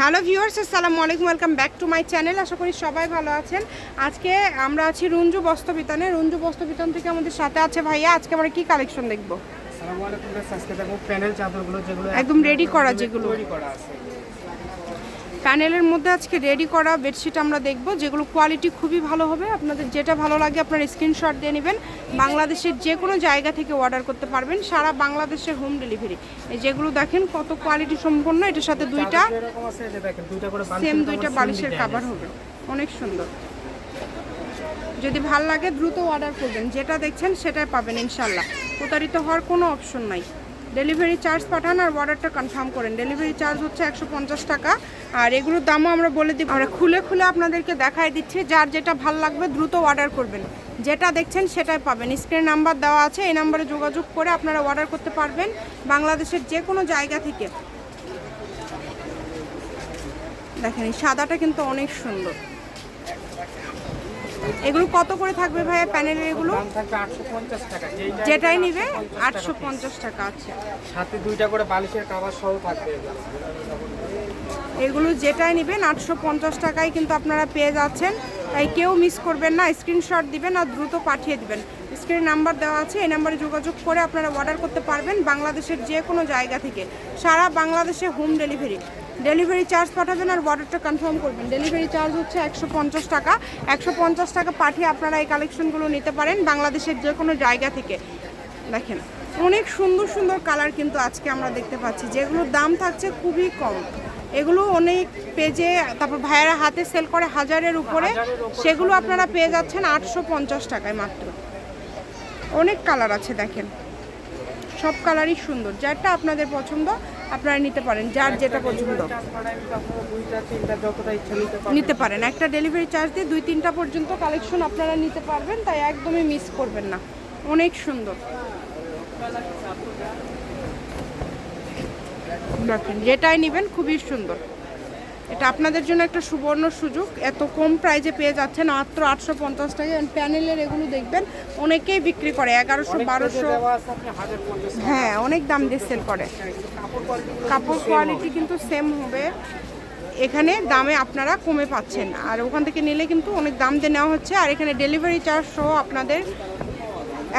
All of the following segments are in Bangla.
হ্যালো ভিউয়ার্স আসসালামু আলাইকুম welcome back to my channel. আশা করি সবাই ভালো আছেন। আজকে আমরা আছি রঞ্জু বস্ত্রবিতানে রঞ্জু বস্ত্রবিতান থেকে আমাদের সাথে আছে ভাইয়া। আজকে আমরা কি কালেকশন দেখব? আসসালামু আলাইকুম আজকে দেখো প্যানেল চাদরগুলো যেগুলো একদম রেডি করা যেগুলো। রেডি করা আছে। প্যানেলের মধ্যে আজকে রেডি করা বেডশিট আমরা দেখব যেগুলো কোয়ালিটি খুবই ভালো হবে। আপনাদের যেটা ভালো লাগে আপনার স্ক্রিনশট দিয়ে নেবেন। বাংলাদেশের যে কোনো জায়গা থেকে অর্ডার করতে পারবেন সারা বাংলাদেশের হোম ডেলিভারি যেগুলো দেখেন কত কোয়ালিটি সম্পন্ন এটার সাথে দুইটা সেম দুইটা বালিশের কাভার হবে। অনেক সুন্দর। যদি ভালো লাগে দ্রুত অর্ডার করবেন। যেটা দেখছেন সেটাই পাবেন ইনশাল্লাহ। প্রতারিত হওয়ার কোনো অপশন নাই। ডেলিভারি চার্জ পাঠান আর অর্ডারটা কনফার্ম করেন। ডেলিভারি চার্জ হচ্ছে একশো পঞ্চাশ টাকা। আর এগুলোর দামও আমরা বলে দিব। আমরা খুলে খুলে আপনাদেরকে দেখাই দিচ্ছি। যার যেটা ভালো লাগবে দ্রুত অর্ডার করবেন। যেটা দেখছেন সেটাই পাবেন। স্ক্রিন নাম্বার দেওয়া আছে। এই নাম্বারে যোগাযোগ করে আপনারা অর্ডার করতে পারবেন বাংলাদেশের যে কোনো জায়গা থেকে। দেখেন, এই সাদাটা কিন্তু অনেক সুন্দর। এগুলো কত করে থাকবে ভাইয়া প্যানেলের এগুলো? দাম থাকবে 850 টাকা। যেইটা যেটাই নিবে আটশো পঞ্চাশ টাকা আছে। সাথে দুইটা করে বালিশের কভার সহ থাকবে এগুলো। এগুলো যেটাই নেবেন আটশো পঞ্চাশ টাকায় কিন্তু আপনারা পেয়ে যাচ্ছেন। তাই কেউ মিস করবেন না স্ক্রিনশট দিবেন আর দ্রুত পাঠিয়ে দিবেন। স্ক্রিন নাম্বার দেওয়া আছে এই নাম্বারে যোগাযোগ করে আপনারা অর্ডার করতে পারবেন বাংলাদেশের যে কোনো জায়গা থেকে। সারা বাংলাদেশে হোম ডেলিভারি ডেলিভারি চার্জ পাঠাবেন আর অর্ডারটা কনফার্ম করবেন। ডেলিভারি চার্জ হচ্ছে একশো পঞ্চাশ টাকা। একশো পঞ্চাশ টাকা পাঠিয়ে আপনারা এই কালেকশনগুলো নিতে পারেন বাংলাদেশের যে কোনো জায়গা থেকে। দেখেন অনেক সুন্দর সুন্দর কালার কিন্তু আজকে আমরা দেখতে পাচ্ছি। যেগুলোর দাম থাকছে খুবই কম। এগুলো অনেক পেজে তারপর ভাইয়েরা হাতে সেল করে হাজারের উপরে। সেগুলো আপনারা পেয়ে যাচ্ছেন আটশো পঞ্চাশ টাকায় মাত্র। অনেক কালার আছে দেখেন। সব কালারই সুন্দর। যারটা আপনাদের পছন্দ আপনারা নিতে পারেন যার যেটা পছন্দ। নিতে পারেন একটা ডেলিভারি চার্জ দিয়ে দুই তিনটা পর্যন্ত কালেকশন আপনারা নিতে পারবেন তাই একদমই মিস করবেন না। অনেক সুন্দর। দেখেন যেটাই নেবেন খুবই সুন্দর। এটা আপনাদের জন্য একটা সুবর্ণ সুযোগ। এত কম প্রাইজে পেয়ে যাচ্ছেন মাত্র আটশো পঞ্চাশ টাকা। প্যানেলের এগুলো দেখবেন অনেকেই বিক্রি করে এগারোশো বারোশো। পেজে দেওয়া আছে আপনি 1050 টাকা। হ্যাঁ অনেক দাম দিয়ে সেল করে। কাপড় কাপড় কোয়ালিটি কিন্তু সেম হবে। এখানে দামে আপনারা কমে পাচ্ছেন। আর ওখান থেকে নিলে কিন্তু অনেক দাম দিয়ে নেওয়া হচ্ছে। আর এখানে ডেলিভারি চার্জ সহ আপনাদের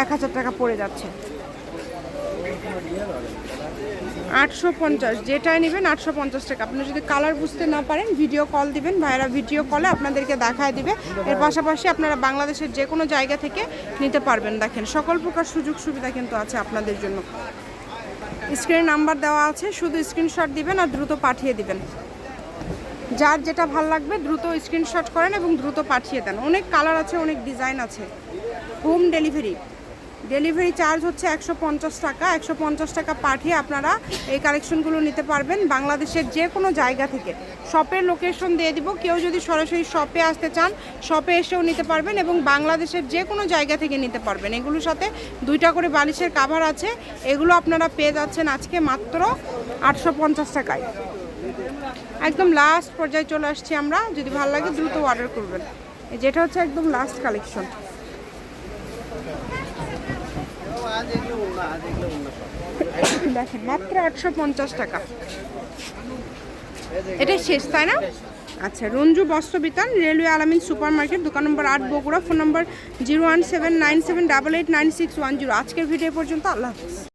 এক হাজার টাকা পড়ে যাচ্ছে। আটশো পঞ্চাশ। যেটাই নেবেন আটশো পঞ্চাশ টাকা। আপনি যদি কালার বুঝতে না পারেন ভিডিও কল দিবেন, ভাইরা ভিডিও কলে আপনাদেরকে দেখায় দিবে। এর পাশাপাশি আপনারা বাংলাদেশের যে কোনো জায়গা থেকে নিতে পারবেন। দেখেন, সকল প্রকার সুযোগ সুবিধা কিন্তু আছে আপনাদের জন্য। স্ক্রিনে নাম্বার দেওয়া আছে, শুধু স্ক্রিনশট দিবেন আর দ্রুত পাঠিয়ে দিবেন। যার যেটা ভালো লাগবে, দ্রুত স্ক্রিনশট করেন এবং দ্রুত পাঠিয়ে দেন। অনেক কালার আছে, অনেক ডিজাইন আছে। হোম ডেলিভারি ডেলিভারি চার্জ হচ্ছে একশো পঞ্চাশ টাকা। একশো পঞ্চাশ টাকা পাঠিয়ে আপনারা এই কালেকশনগুলো নিতে পারবেন বাংলাদেশের যে কোনো জায়গা থেকে। শপের লোকেশন দিয়ে দিব। কেউ যদি সরাসরি শপে আসতে চান শপে এসেও নিতে পারবেন এবং বাংলাদেশের যে কোনো জায়গা থেকে নিতে পারবেন। এগুলোর সাথে দুইটা করে বালিশের কাভার আছে। এগুলো আপনারা পেয়ে যাচ্ছেন আজকে মাত্র আটশো পঞ্চাশ টাকায়। একদম লাস্ট পর্যায়ে চলে আসছি আমরা। যদি ভালো লাগে দ্রুত অর্ডার করবেন। যেটা হচ্ছে একদম লাস্ট কালেকশন মাত্র পঞ্চাশ টাকা। এটাই শেষ, তাই না? আচ্ছা Ranju Bastra Bitan railway Alamin super market দোকান নম্বর আট, Bogura, phone number zero one seven nine seven double eight nine six one zero. আজকের ভিডিও পর্যন্ত, আল্লাহ হাফিজ।